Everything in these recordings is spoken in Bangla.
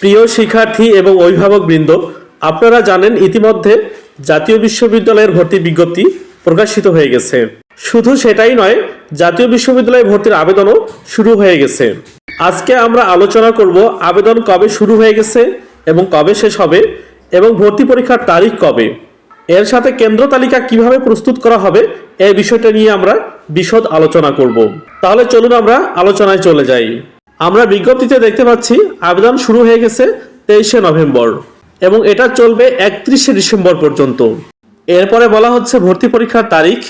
প্রিয় শিক্ষার্থী এবং অভিভাবকবৃন্দ, আপনারা জানেন ইতিমধ্যে জাতীয় বিশ্ববিদ্যালয়ের ভর্তি বিজ্ঞপ্তি প্রকাশিত হয়ে গেছে। শুধু সেটাই নয়, জাতীয় বিশ্ববিদ্যালয়ে ভর্তির আবেদনও শুরু হয়ে গেছে। আজকে আমরা আলোচনা করব আবেদন কবে শুরু হয়ে গেছে এবং কবে শেষ হবে এবং ভর্তি পরীক্ষার তারিখ কবে। এর সাথে কেন্দ্র তালিকা কীভাবে প্রস্তুত করা হবে এই বিষয়টা নিয়ে আমরা বিশদ আলোচনা করব। তাহলে চলুন আমরা আলোচনায় চলে যাই। আমরা বিজ্ঞপ্তিতে দেখতে পাচ্ছি আবেদন শুরু হয়ে গেছে তেইশে নভেম্বর এবং এটা চলবে একত্রিশে ডিসেম্বর পর্যন্ত। এরপরে বলা হচ্ছে ভর্তি পরীক্ষার তারিখ,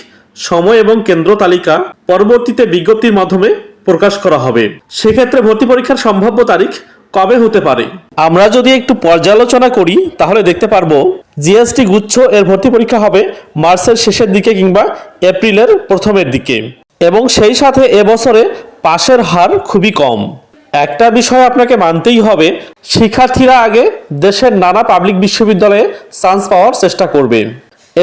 সময় এবং কেন্দ্র তালিকা পরবর্তীতে বিজ্ঞপ্তির মাধ্যমে প্রকাশ করা হবে। সেক্ষেত্রে ভর্তি পরীক্ষার সম্ভাব্য তারিখ কবে হতে পারে? আমরা যদি একটু পর্যালোচনা করি, তাহলে দেখতে পারব জিএসটি গুচ্ছ এর ভর্তি পরীক্ষা হবে মার্চের শেষের দিকে কিংবা এপ্রিলের প্রথমের দিকে। এবং সেই সাথে এবছরে পাশের হার খুবই কম। একটা বিষয় আপনাকে মানতেই হবে, শিক্ষার্থীরা আগে দেশের নানা পাবলিক বিশ্ববিদ্যালয়ে চান্স পাওয়ার চেষ্টা করবে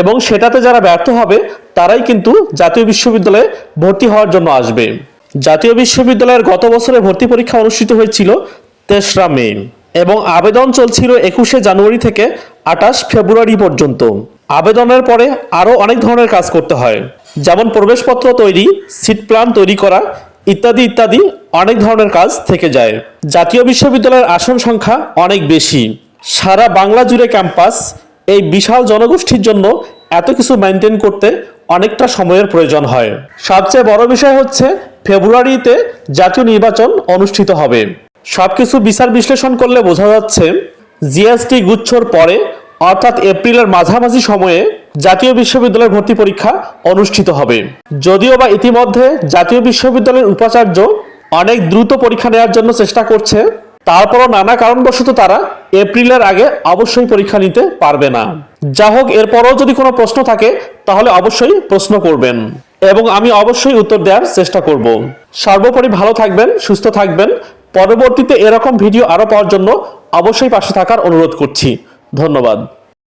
এবং সেটাতে যারা ব্যর্থ হবে, তারাই কিন্তু জাতীয় বিশ্ববিদ্যালয়ে ভর্তি হওয়ার জন্য আসবে। জাতীয় বিশ্ববিদ্যালয়ের গত বছরে ভর্তি পরীক্ষা অনুষ্ঠিত হয়েছিল তেসরা মে এবং আবেদন চলছিল একুশে জানুয়ারি থেকে আঠাশ ফেব্রুয়ারি পর্যন্ত। আবেদনের পরে আরও অনেক ধরনের কাজ করতে হয়, যেমন প্রবেশপত্র তৈরি, সিট প্ল্যান তৈরি করা ইত্যাদি ইত্যাদি অনেক ধরনের কাজ থেকে যায়। জাতীয় বিশ্ববিদ্যালয়ের আসন সংখ্যা অনেক বেশি। সারা বাংলা জুড়ে ক্যাম্পাস এই বিশাল জনগোষ্ঠীর জন্য এত কিছু মেনটেন করতে অনেকটা সময়ের প্রয়োজন হয়। সবচেয়ে বড় বিষয় হচ্ছে ফেব্রুয়ারিতে জাতীয় নির্বাচন অনুষ্ঠিত হবে। সবকিছু বিচার বিশ্লেষণ করলে বোঝা যাচ্ছে, জিএসটি গুচ্ছর পরে, অর্থাৎ এপ্রিলের মাঝামাঝি সময়ে জাতীয় বিশ্ববিদ্যালয়ের ভর্তি পরীক্ষা অনুষ্ঠিত হবে। যদিও বা ইতিমধ্যে জাতীয় বিশ্ববিদ্যালয়ের উপাচার্য অনেক দ্রুত পরীক্ষা নেওয়ার জন্য চেষ্টা করছে, তারপরও নানা কারণবশত তারা এপ্রিলের আগে অবশ্যই পরীক্ষা নিতে পারবে না। যা হোক, এরপরও যদি কোনো প্রশ্ন থাকে, তাহলে অবশ্যই প্রশ্ন করবেন এবং আমি অবশ্যই উত্তর দেওয়ার চেষ্টা করব। সর্বোপরি ভালো থাকবেন, সুস্থ থাকবেন। পরবর্তীতে এরকম ভিডিও আরও পাওয়ার জন্য অবশ্যই পাশে থাকার অনুরোধ করছি। ধন্যবাদ।